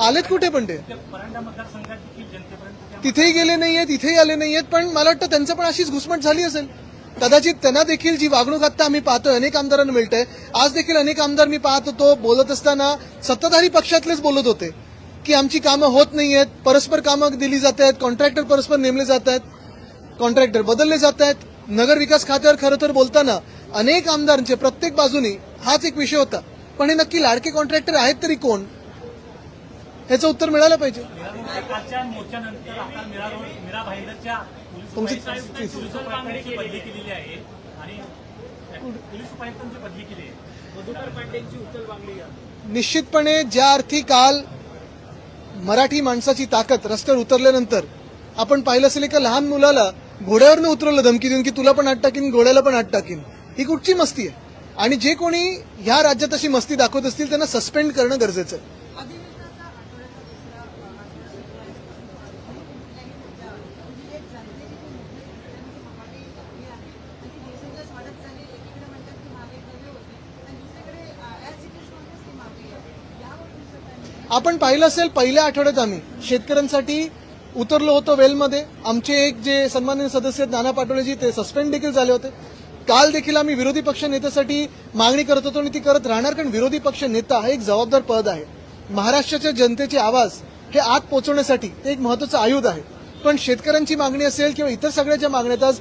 आलेत कुठे पण ते? तिथेही गेले नाहीयेत इथेही आले नाहीयेत पण मला वाटतं त्यांचं पण अशीच घुसमट झाली असेल. कदाचित त्यांना देखील जी वागणूक आता आम्ही पाहतोय अनेक आमदारांना मिळतंय. आज देखील अनेक आमदार मी पाहत होतो बोलत असताना सत्ताधारी पक्षातलेच बोलत होते की आमची कामं होत नाहीयेत परस्पर कामं दिली जात आहेत कॉन्ट्रॅक्टर परस्पर नेमले जात आहेत कॉन्ट्रॅक्टर बदलले जात आहेत नगर विकास खात्यावर खरं तर बोलताना अनेक आमदारांचे प्रत्येक बाजूनी हाच एक विषय होता. पण हे नक्की लाडके कॉन्ट्रॅक्टर आहेत तरी कोण? ह्याचं उत्तर मिळालं पाहिजे. मीरा रोडच्या कालच्या मोर्चानंतर आता मीरा रोड मीरा भाईंदरच्या पोलीस तुमची- उपायुक्त- पोलीस उपायुक्तांची बदली केलेली आहे. आणि पोलीस उपायुक्तांची बदली केली आहे. मधुकर पांडेंची उचल मागली निश्चितपणे ज्या अर्थी काल मराठी माणसाची ताकद रस्त्यावर उतरल्यानंतर आपण पाहिलं असेल एका लहान मुलाला घोड्यावरनं उतरवलं धमकी देऊन की तुला पण आत टाकीन घोड्याला पण आत टाकीन. ही कुठची मस्ती आहे? आणि जे कोणी ह्या राज्यात अशी मस्ती दाखवत असतील त्यांना सस्पेंड करणं गरजेचं आहे. आपण पाहिलं असेल पहिल्या आठवड्यात आम्ही शेतकऱ्यांसाठी उतरलो होतो वेलमध्ये. आमचे एक जे सन्माननीय सदस्य नाना पाटोळेजी ते सस्पेंड देखील झाले होते. काल देखील आम्ही विरोधी पक्ष नेत्यासाठी मागणी करत होतो आणि ती करत राहणार कारण विरोधी पक्ष नेता हा एक जबाबदार पद आहे. महाराष्ट्राच्या जनतेचे आवाज हे आत पोहोचवण्यासाठी ते एक महत्वाचं आयुध आहे. पण शेतकऱ्यांची मागणी असेल किंवा इतर सगळ्या ज्या मागण्यात आज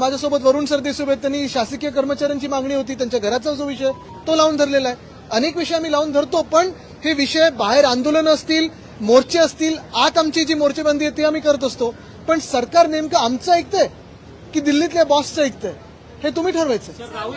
माझ्यासोबत वरुण सरदेसाई त्यांनी शासकीय कर्मचाऱ्यांची मागणी होती त्यांच्या घराचा जो विषय तो लावून धरलेला आहे. अनेक विषय आम्ही लावून धरतो पण हे विषय बाहेर आंदोलन असतील मोर्चे असतील आत आमची जी मोर्चेबंदी आहे ती आम्ही करत असतो. पण सरकार नेमकं आमचं ऐकतंय की दिल्लीतल्या बॉसचं ऐकतंय? हे तुम्ही ठरवायचं. राहुल